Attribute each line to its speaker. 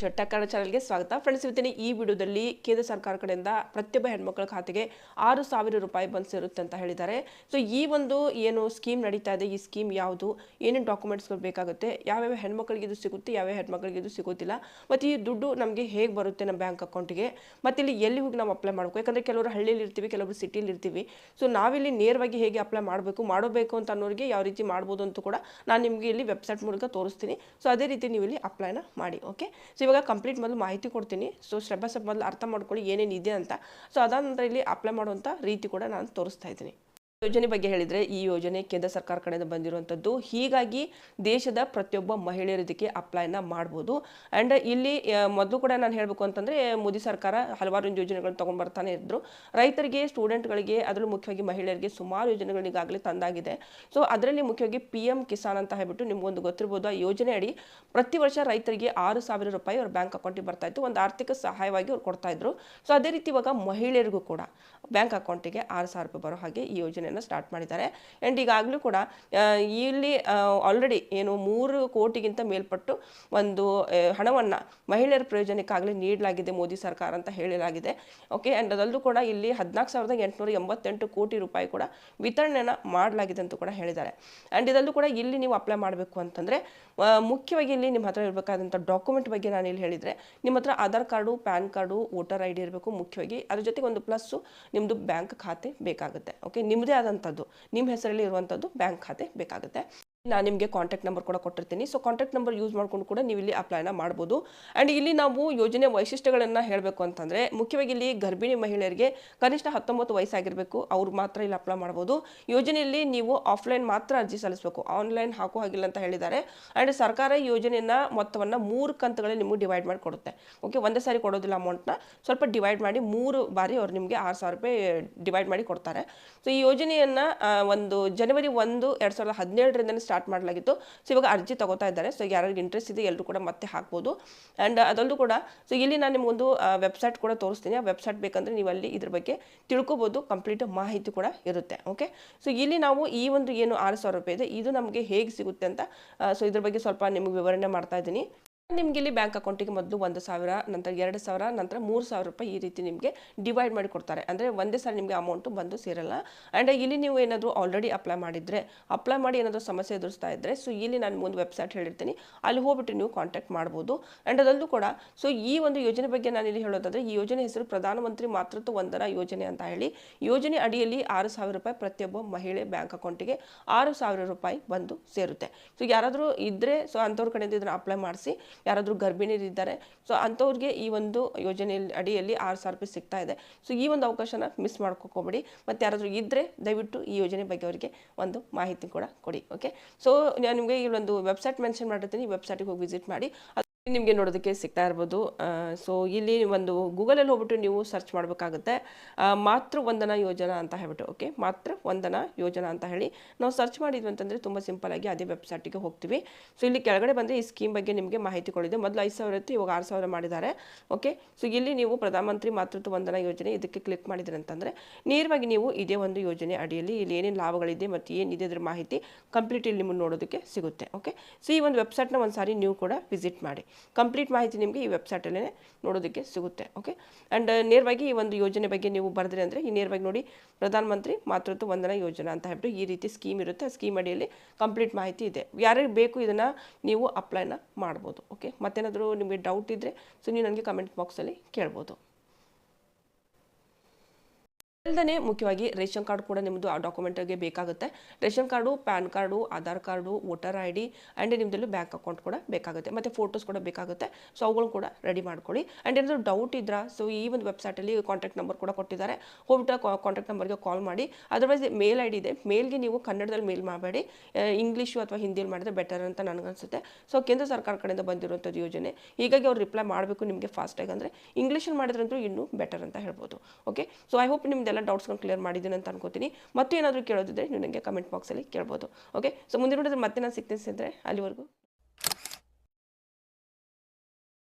Speaker 1: ಶೆಟ್ಟಕ್ಕಡ ಚಾನಲ್ಗೆ ಸ್ವಾಗತ. ಫ್ರೆಂಡ್ಸ್, ಇವತ್ತಿನ ಈ ವಿಡಿಯೋದಲ್ಲಿ ಕೇಂದ್ರ ಸರ್ಕಾರ ಕಡೆಯಿಂದ ಪ್ರತಿಯೊಬ್ಬ ಹೆಣ್ಮಕ್ಳ ಖಾತೆಗೆ ಆರು ಸಾವಿರ ರೂಪಾಯಿ ಬಂದು ಸೇರುತ್ತೆ ಅಂತ ಹೇಳಿದ್ದಾರೆ. ಸೊ ಈ ಒಂದು ಏನು ಸ್ಕೀಮ್ ನಡೀತಾ ಇದೆ, ಈ ಸ್ಕೀಮ್ ಯಾವುದು, ಏನೇನು ಡಾಕ್ಯುಮೆಂಟ್ಸ್ಗಳು ಬೇಕಾಗುತ್ತೆ, ಯಾವ್ಯಾವ ಹೆಣ್ಮಕ್ಳಿಗೆ ಇದು ಸಿಗುತ್ತೆ, ಯಾವ್ಯಾವ ಹೆಣ್ಮಕ್ಳಿಗೆ ಇದು ಸಿಗೋದಿಲ್ಲ, ಮತ್ತು ಈ ದುಡ್ಡು ನಮಗೆ ಹೇಗೆ ಬರುತ್ತೆ ನಮ್ಮ ಬ್ಯಾಂಕ್ ಅಕೌಂಟಿಗೆ, ಮತ್ತು ಇಲ್ಲಿ ಎಲ್ಲಿ ಹೋಗಿ ನಾವು ಅಪ್ಲೈ ಮಾಡಬೇಕು? ಯಾಕಂದರೆ ಕೆಲವರು ಹಳ್ಳಿಯಲ್ಲಿ ಇರ್ತೀವಿ, ಕೆಲವರು ಸಿಟಿಲಿ ಇರ್ತೀವಿ. ಸೊ ನಾವಿಲ್ಲಿ ನೇರವಾಗಿ ಹೇಗೆ ಅಪ್ಲೈ ಮಾಡಬೇಕು ಮಾಡಬೇಕು ಅಂತ ಅನ್ನೋರಿಗೆ ಯಾವ ರೀತಿ ಮಾಡ್ಬೋದು ಅಂತ ಕೂಡ ನಾನು ನಿಮಗೆ ಇಲ್ಲಿ ವೆಬ್ಸೈಟ್ ಮೂಲಕ ತೋರಿಸ್ತೀನಿ. ಸೊ ಅದೇ ರೀತಿ ನೀವು ಇಲ್ಲಿ ಅಪ್ಲೈನ ಮಾಡಿ, ಓಕೆ? ಸೊ ಇವಾಗ ಕಂಪ್ಲೀಟ್ ಮೊದಲು ಮಾಹಿತಿ ಕೊಡ್ತೀನಿ. ಸೊ ಸ್ಟೆಪ್ ಬೈ ಸ್ಟೆಪ್ ಮೊದಲು ಅರ್ಥ ಮಾಡ್ಕೊಳ್ಳಿ ಏನೇನು ಇದೆ ಅಂತ. ಸೊ ಅದಾದ ನಂತರ ಇಲ್ಲಿ ಅಪ್ಲೈ ಮಾಡುವಂಥ ರೀತಿ ಕೂಡ ನಾನು ತೋರಿಸ್ತಾ ಇದ್ದೀನಿ. ಯೋಜನೆ ಬಗ್ಗೆ ಹೇಳಿದರೆ, ಈ ಯೋಜನೆ ಕೇಂದ್ರ ಸರ್ಕಾರ ಕಡೆಯಿಂದ ಬಂದಿರುವಂಥದ್ದು ಹೀಗಾಗಿ ದೇಶದ ಪ್ರತಿಯೊಬ್ಬ ಮಹಿಳೆಯರು ಇದಕ್ಕೆ ಅಪ್ಲೈನ ಮಾಡ್ಬೋದು. ಆ್ಯಂಡ್ ಇಲ್ಲಿ ಮೊದಲು ಕೂಡ ನಾನು ಹೇಳಬೇಕು ಅಂತಂದರೆ, ಮೋದಿ ಸರ್ಕಾರ ಹಲವಾರು ಯೋಜನೆಗಳನ್ನು ತೊಗೊಂಡು ಬರ್ತಾನೆ ಇದ್ದರು ರೈತರಿಗೆ ಸ್ಟೂಡೆಂಟ್ಗಳಿಗೆ ಅದರಲ್ಲೂ ಮುಖ್ಯವಾಗಿ ಮಹಿಳೆಯರಿಗೆ ಸುಮಾರು ಯೋಜನೆಗಳನ್ನ ಈಗಾಗಲೇ ತಂದಾಗಿದೆ. ಸೊ ಅದರಲ್ಲಿ ಮುಖ್ಯವಾಗಿ ಪಿ ಎಂ ಕಿಸಾನ್ ಅಂತ ಹೇಳ್ಬಿಟ್ಟು ನಿಮಗೊಂದು ಗೊತ್ತಿರ್ಬೋದು. ಆ ಯೋಜನೆ ಅಡಿ ಪ್ರತಿ ವರ್ಷ ರೈತರಿಗೆ ಆರು ಸಾವಿರ ರೂಪಾಯಿ ಅವ್ರ ಬ್ಯಾಂಕ್ ಅಕೌಂಟಿಗೆ ಬರ್ತಾ ಇತ್ತು. ಒಂದು ಆರ್ಥಿಕ ಸಹಾಯವಾಗಿ ಅವ್ರು ಕೊಡ್ತಾ ಇದ್ರು. ಸೊ ಅದೇ ರೀತಿ ಇವಾಗ ಮಹಿಳೆಯರಿಗೂ ಕೂಡ ಬ್ಯಾಂಕ್ ಅಕೌಂಟಿಗೆ ಆರು ಸಾವಿರ ರೂಪಾಯಿ ಬರೋ ಹಾಗೆ ಈ ಸ್ಟಾರ್ಟ್ ಮಾಡಿದ್ದಾರೆ. ಆ್ಯಂಡ್ ಈಗಾಗಲೂ ಕೂಡ ಇಲ್ಲಿ ಆಲ್ರೆಡಿ ಏನು ಮೂರು ಕೋಟಿಗಿಂತ ಮೇಲ್ಪಟ್ಟು ಒಂದು ಹಣವನ್ನು ಮಹಿಳೆಯರ ಪ್ರಯೋಜನಕ್ಕಾಗಲಿ ನೀಡಲಾಗಿದೆ ಮೋದಿ ಸರ್ಕಾರ ಅಂತ ಹೇಳಲಾಗಿದೆ. ಓಕೆ ಆ್ಯಂಡ್ ಅದಲ್ಲೂ ಕೂಡ ಇಲ್ಲಿ ಹದಿನಾಲ್ಕು ಸಾವಿರದ ಎಂಟುನೂರ ಎಂಬತ್ತೆಂಟು ಕೋಟಿ ರೂಪಾಯಿ ಕೂಡ ವಿತರಣೆಯನ್ನು ಮಾಡಲಾಗಿದೆ ಅಂತ ಕೂಡ ಹೇಳಿದ್ದಾರೆ. ಆ್ಯಂಡ್ ಇದಲ್ಲೂ ಕೂಡ ಇಲ್ಲಿ ನೀವು ಅಪ್ಲೈ ಮಾಡಬೇಕು ಅಂತಂದರೆ ಮುಖ್ಯವಾಗಿ ಇಲ್ಲಿ ನಿಮ್ಮ ಹತ್ರ ಇರಬೇಕಾದಂಥ ಡಾಕ್ಯುಮೆಂಟ್ ಬಗ್ಗೆ ನಾನು ಇಲ್ಲಿ ಹೇಳಿದರೆ, ನಿಮ್ಮ ಹತ್ರ Aadhaar card, PAN card, voter I D ಇರಬೇಕು ಮುಖ್ಯವಾಗಿ. ಅದ್ರ ಜೊತೆಗೆ ಒಂದು ಪ್ಲಸ್ಸು ನಿಮ್ಮದು ಬ್ಯಾಂಕ್ ಖಾತೆ ಬೇಕಾಗುತ್ತೆ. ಓಕೆ ನಿಮ್ಮದೇ ಆದಂಥದ್ದು ನಿಮ್ಮ ಹೆಸರಲ್ಲಿ ಇರುವಂಥದ್ದು ಬ್ಯಾಂಕ್ ಖಾತೆ ಬೇಕಾಗುತ್ತೆ. ನಾನು ನಿಮಗೆ ಕಾಂಟ್ಯಾಕ್ಟ್ ನಂಬರ್ ಕೂಡ ಕೊಟ್ಟಿರ್ತೀನಿ. ಸೊ ಕಾಂಟ್ಯಾಕ್ಟ್ ನಂಬರ್ ಯೂಸ್ ಮಾಡ್ಕೊಂಡು ಕೂಡ ನೀವು ಇಲ್ಲಿ ಅಪ್ಲೈನ ಮಾಡ್ಬೋದು. ಆ್ಯಂಡ್ ಇಲ್ಲಿ ನಾವು ಯೋಜನೆ ವೈಶಿಷ್ಟ್ಯಗಳನ್ನು ಹೇಳಬೇಕು ಅಂತಂದರೆ, ಮುಖ್ಯವಾಗಿ ಇಲ್ಲಿ ಗರ್ಭಿಣಿ ಮಹಿಳೆಯರಿಗೆ ಕನಿಷ್ಠ ಹತ್ತೊಂಬತ್ತು ವಯಸ್ಸಾಗಿರಬೇಕು. ಅವ್ರು ಮಾತ್ರ ಇಲ್ಲಿ ಅಪ್ಲೈ ಮಾಡ್ಬೋದು. ಯೋಜನೆಯಲ್ಲಿ ನೀವು ಆಫ್ಲೈನ್ ಮಾತ್ರ ಅರ್ಜಿ ಸಲ್ಲಿಸಬೇಕು. ಆನ್ಲೈನ್ ಹಾಕೋ ಹಾಗಿಲ್ಲ ಅಂತ ಹೇಳಿದ್ದಾರೆ. ಆ್ಯಂಡ್ ಸರ್ಕಾರ ಯೋಜನೆಯನ್ನು ಮೊತ್ತವನ್ನು ಮೂರು ಕಂತುಗಳಲ್ಲಿ ನಿಮಗೆ ಡಿವೈಡ್ ಮಾಡಿ ಕೊಡುತ್ತೆ. ಓಕೆ ಒಂದೇ ಸಾರಿ ಕೊಡೋದಿಲ್ಲ ಅಮೌಂಟ್ನ ಸ್ವಲ್ಪ ಡಿವೈಡ್ ಮಾಡಿ ಮೂರು ಬಾರಿ ಅವ್ರು ನಿಮಗೆ ಆರು ಸಾವಿರ ರೂಪಾಯಿ ಡಿವೈಡ್ ಮಾಡಿ ಕೊಡ್ತಾರೆ. ಸೊ ಈ ಯೋಜನೆಯನ್ನು ಒಂದು ಜನವರಿ ಒಂದು, ಎರಡು ಸಾವಿರದ ಹದಿನೇಳರಿಂದ ಮಾಡಲಾಗಿತ್ತು. ಸೊ ಇವಾಗ ಅರ್ಜಿ ತಗೋತಾ ಇದ್ದಾರೆ. ಸೊ ಯಾರಿಗೆ ಇಂಟ್ರೆಸ್ಟ್ ಇದೆ ಎಲ್ಲರೂ ಕೂಡ ಮತ್ತೆ ಹಾಕ್ಬೋದು. ಆ್ಯಂಡ್ ಅದಲ್ಲೂ ಕೂಡ ಸೊ ಇಲ್ಲಿ ನಾನು ನಿಮಗೊಂದು ವೆಬ್ಸೈಟ್ ಕೂಡ ತೋರಿಸ್ತೀನಿ. ಆ ವೆಬ್ಸೈಟ್ ಬೇಕಂದರೆ ನೀವು ಅಲ್ಲಿ ಇದ್ರ ಬಗ್ಗೆ ತಿಳ್ಕೊಬೋದು. ಕಂಪ್ಲೀಟ್ ಮಾಹಿತಿ ಕೂಡ ಇರುತ್ತೆ. ಓಕೆ ಸೊ ಇಲ್ಲಿ ನಾವು ಈ ಒಂದು ಏನು ಆರು ಸಾವಿರ ರೂಪಾಯಿ ಇದೆ, ಇದು ನಮಗೆ ಹೇಗೆ ಸಿಗುತ್ತೆ ಅಂತ ಸೊ ಇದ್ರ ಬಗ್ಗೆ ಸ್ವಲ್ಪ ನಿಮಗೆ ವಿವರಣೆ ಮಾಡ್ತಾ ಇದ್ದೀನಿ. ನಿಮ್ಗೆ ಇಲ್ಲಿ ಬ್ಯಾಂಕ್ ಅಕೌಂಟಿಗೆ ಮೊದಲು ಒಂದು ಸಾವಿರ, ನಂತರ ಎರಡು ಸಾವಿರ, ನಂತರ ಮೂರು ಸಾವಿರ ರೂಪಾಯಿ ಈ ರೀತಿ ನಿಮಗೆ ಡಿವೈಡ್ ಮಾಡಿ ಕೊಡ್ತಾರೆ. ಅಂದರೆ ಒಂದೇ ಸಾರಿ ನಿಮಗೆ ಅಮೌಂಟು ಬಂದು ಸೇರಲ್ಲ. ಆ್ಯಂಡ್ ಇಲ್ಲಿ ನೀವು ಏನಾದರೂ ಆಲ್ರೆಡಿ ಅಪ್ಲೈ ಮಾಡಿದರೆ ಅಪ್ಲೈ ಮಾಡಿ ಏನಾದರೂ ಸಮಸ್ಯೆ ಎದುರಿಸ್ತಾ ಇದ್ದರೆ ಸೊ ಇಲ್ಲಿ ನಾನು ಮುಂದೆ ವೆಬ್ಸೈಟ್ ಹೇಳಿರ್ತೀನಿ. ಅಲ್ಲಿ ಹೋಗ್ಬಿಟ್ಟು ನೀವು ಕಾಂಟ್ಯಾಕ್ಟ್ ಮಾಡ್ಬೋದು. ಆ್ಯಂಡ್ ಅದಲ್ಲೂ ಕೂಡ ಸೊ ಈ ಒಂದು ಯೋಜನೆ ಬಗ್ಗೆ ನಾನು ಇಲ್ಲಿ ಹೇಳೋದಾದರೆ, ಈ ಯೋಜನೆ ಹೆಸರು ಪ್ರಧಾನಮಂತ್ರಿ ಮಾತೃತ್ವ ವಂದನಾ ಯೋಜನೆ ಅಂತ ಹೇಳಿ. ಯೋಜನೆ ಅಡಿಯಲ್ಲಿ ಆರು ಸಾವಿರ ರೂಪಾಯಿ ಪ್ರತಿಯೊಬ್ಬ ಮಹಿಳೆ ಬ್ಯಾಂಕ್ ಅಕೌಂಟಿಗೆ ಆರು ಸಾವಿರ ರೂಪಾಯಿ ಬಂದು ಸೇರುತ್ತೆ. ಸೊ ಯಾರಾದರೂ ಇದ್ದರೆ ಸೊ ಅಂಥವ್ರ ಕಡೆಯಿಂದ ಇದನ್ನು ಅಪ್ಲೈ ಮಾಡಿಸಿ. ಯಾರಾದರೂ ಗರ್ಭಿಣಿಯರಿದ್ದಾರೆ. ಸೊ ಅಂಥವ್ರಿಗೆ ಈ ಒಂದು ಯೋಜನೆಯಲ್ಲಿ ಅಡಿಯಲ್ಲಿ ಆರು ಸಾವಿರ ರೂಪಾಯಿ ಸಿಗ್ತಾ ಇದೆ. ಸೊ ಈ ಒಂದು ಅವಕಾಶನ ಮಿಸ್ ಮಾಡ್ಕೋಬೇಡಿ ಮತ್ತು ಯಾರಾದರೂ ಇದ್ದರೆ ದಯವಿಟ್ಟು ಈ ಯೋಜನೆ ಬಗ್ಗೆ ಅವರಿಗೆ ಒಂದು ಮಾಹಿತಿ ಕೂಡ ಕೊಡಿ ಓಕೆ ಸೊ ನಾನು ನಿಮಗೆ ಈ ಒಂದು ವೆಬ್ಸೈಟ್ ಮೆನ್ಷನ್ ಮಾಡಿರ್ತೀನಿ. ವೆಬ್ಸೈಟಿಗೆ ಹೋಗಿ ವಿಸಿಟ್ ಮಾಡಿ. ನಿಮಗೆ ನೋಡೋದಕ್ಕೆ ಸಿಗ್ತಾ ಇರ್ಬೋದು. ಸೊ ಇಲ್ಲಿ ಒಂದು ಗೂಗಲಲ್ಲಿ ಹೋಗ್ಬಿಟ್ಟು ನೀವು ಸರ್ಚ್ ಮಾಡಬೇಕಾಗುತ್ತೆ. ಮಾತೃ ವಂದನಾ ಯೋಜನಾ ಅಂತ ಹೇಳ್ಬಿಟ್ಟು ಓಕೆ ಮಾತೃ ವಂದನಾ ಯೋಜನಾ ಅಂತ ಹೇಳಿ. ನಾವು ಸರ್ಚ್ ಮಾಡಿದ್ವಿ ಅಂತಂದರೆ ತುಂಬ ಸಿಂಪಲಾಗಿ ಅದೇ ವೆಬ್ಸೈಟಿಗೆ ಹೋಗ್ತೀವಿ. ಸೊ ಇಲ್ಲಿ ಕೆಳಗಡೆ ಬಂದರೆ ಈ ಸ್ಕೀಮ್ ಬಗ್ಗೆ ನಿಮಗೆ ಮಾಹಿತಿ ಕೊಡಿದೆ ಮೊದಲು ಐದು ಸಾವಿರ ಇತ್ತು, ಇವಾಗ ಆರು ಸಾವಿರ ಮಾಡಿದ್ದಾರೆ ಓಕೆ ಸೊ ಇಲ್ಲಿ ನೀವು ಪ್ರಧಾನಮಂತ್ರಿ ಮಾತೃತ್ವ ವಂದನಾ ಯೋಜನೆ ಇದಕ್ಕೆ ಕ್ಲಿಕ್ ಮಾಡಿದ್ರೆ ಅಂತಂದರೆ, ನೇರವಾಗಿ ನೀವು ಇದೇ ಒಂದು ಯೋಜನೆ ಅಡಿಯಲ್ಲಿ ಇಲ್ಲಿ ಏನೇನು ಲಾಭಗಳಿದೆ ಮತ್ತು ಏನಿದೆ ಅದರ ಮಾಹಿತಿ ಕಂಪ್ಲೀಟ್ ಇಲ್ಲಿ ನಿಮಗೆ ನೋಡೋದಕ್ಕೆ ಸಿಗುತ್ತೆ ಓಕೆ ಸೊ ಈ ಒಂದು ವೆಬ್ಸೈಟ್ನ ಒಂದು ಸಾರಿ ನೀವು ಕೂಡ ವಿಸಿಟ್ ಮಾಡಿ. ಕಂಪ್ಲೀಟ್ ಮಾಹಿತಿ ನಿಮಗೆ ಈ ವೆಬ್ಸೈಟಲ್ಲೇ ನೋಡೋದಕ್ಕೆ ಸಿಗುತ್ತೆ ಓಕೆ ಆ್ಯಂಡ್ ನೇರವಾಗಿ ಈ ಒಂದು ಯೋಜನೆ ಬಗ್ಗೆ ನೀವು ಬರೆದ್ರೆ ಅಂದರೆ ಈ ನೇರವಾಗಿ ನೋಡಿ ಪ್ರಧಾನಮಂತ್ರಿ ಮಾತೃತ್ವ ವಂದನಾ ಯೋಜನಾ ಅಂತ ಹೇಳ್ಬಿಟ್ಟು ಈ ರೀತಿ ಸ್ಕೀಮ್ ಇರುತ್ತೆ. ಆ ಸ್ಕೀಮ್ ಅಡಿಯಲ್ಲಿ ಕಂಪ್ಲೀಟ್ ಮಾಹಿತಿ ಇದೆ. ಯಾರಿಗೆ ಬೇಕು ಇದನ್ನು ನೀವು ಅಪ್ಲೈನ ಮಾಡ್ಬೋದು ಓಕೆ ಮತ್ತೇನಾದರೂ ನಿಮಗೆ ಡೌಟ್ ಇದ್ದರೆ ಸೊ ನೀವು ನನಗೆ ಕಮೆಂಟ್ ಬಾಕ್ಸಲ್ಲಿ ಕೇಳ್ಬೋದು. ಅಲ್ಲದೆ ಮುಖ್ಯವಾಗಿ ರೇಷನ್ ಕಾರ್ಡ್ ಕೂಡ ನಿಮ್ಮದು ಆ ಡಾಕ್ಯುಮೆಂಟ್ಗೆ ಬೇಕಾಗುತ್ತೆ. Ration card, PAN card, Aadhaar card, voter I D and ನಿಮ್ಮದಲ್ಲೂ bank account ಕೂಡ ಬೇಕಾಗುತ್ತೆ. ಮತ್ತು ಫೋಟೋಸ್ ಕೂಡ ಬೇಕಾಗುತ್ತೆ. ಸೊ ಅವುಗಳು ಕೂಡ ರೆಡಿ ಮಾಡ್ಕೊಳ್ಳಿ. ಆ್ಯಂಡ್ ಏನಾದರೂ ಡೌಟ್ ಇದ್ರಾ ಸೊ ಈ ಒಂದು ವೆಬ್ಸೈಟಲ್ಲಿ ಕಾಂಟ್ಯಾಕ್ಟ್ ನಂಬರ್ ಕೂಡ ಕೊಟ್ಟಿದ್ದಾರೆ. ಹೋಗ್ಬಿಟ್ಟು ಕಾಂಟ್ಯಾಕ್ಟ್ ನಂಬರ್ಗೆ ಕಾಲ್ ಮಾಡಿ. ಅದರ್ವೈಸ್ ಮೇಲ್ ಐ ಡಿ ಇದೆ. ಮೇಲ್ಗೆ ನೀವು ಕನ್ನಡದಲ್ಲಿ ಮೇಲ್ ಮಾಡಬೇಡಿ. ಇಂಗ್ಲೀಷು ಅಥವಾ ಹಿಂದಿಯಲ್ಲಿ ಮಾಡಿದ್ರೆ ಬೆಟರ್ ಅಂತ ನನಗನ್ಸುತ್ತೆ ಸೊ ಕೇಂದ್ರ ಸರ್ಕಾರ ಕಡೆಯಿಂದ ಬಂದಿರುವಂಥದ್ದು ಯೋಜನೆ. ಹೀಗಾಗಿ ಅವ್ರು ರಿಪ್ಲೈ ಮಾಡಬೇಕು ನಿಮಗೆ ಫಾಸ್ಟಾಗಿ ಅಂದರೆ ಇಂಗ್ಲೀಷಲ್ಲಿ ಮಾಡಿದ್ರಂತೂ ಇನ್ನೂ ಬೆಟರ್ ಅಂತ ಹೇಳ್ಬೋದು. ಓಕೆ ಸೊ ಐ ಹೋಪ್ ನಿಮ್ದೆಲ್ಲ ಡೌಟ್ಸ್ಗಳು ಕ್ಲಿಯರ್ ಮಾಡಿದ್ದೀನಿ ಅಂತ ಅನ್ಕೋತೀನಿ. ಮತ್ತೆ ಏನಾದರೂ ಕೇಳೋದಿದ್ರೆ ನೀವು ನನಗೆ ಕಮೆಂಟ್ ಬಾಕ್ಸಲ್ಲಿ ಕೇಳ್ಬೋದು. ಓಕೆ ಸೊ ಮುಂದಿನ ಮತ್ತೆ ನಾನು ಸಿಗ್ತೀನಿ ಅಂದರೆ ಅಲ್ಲಿವರೆಗೂ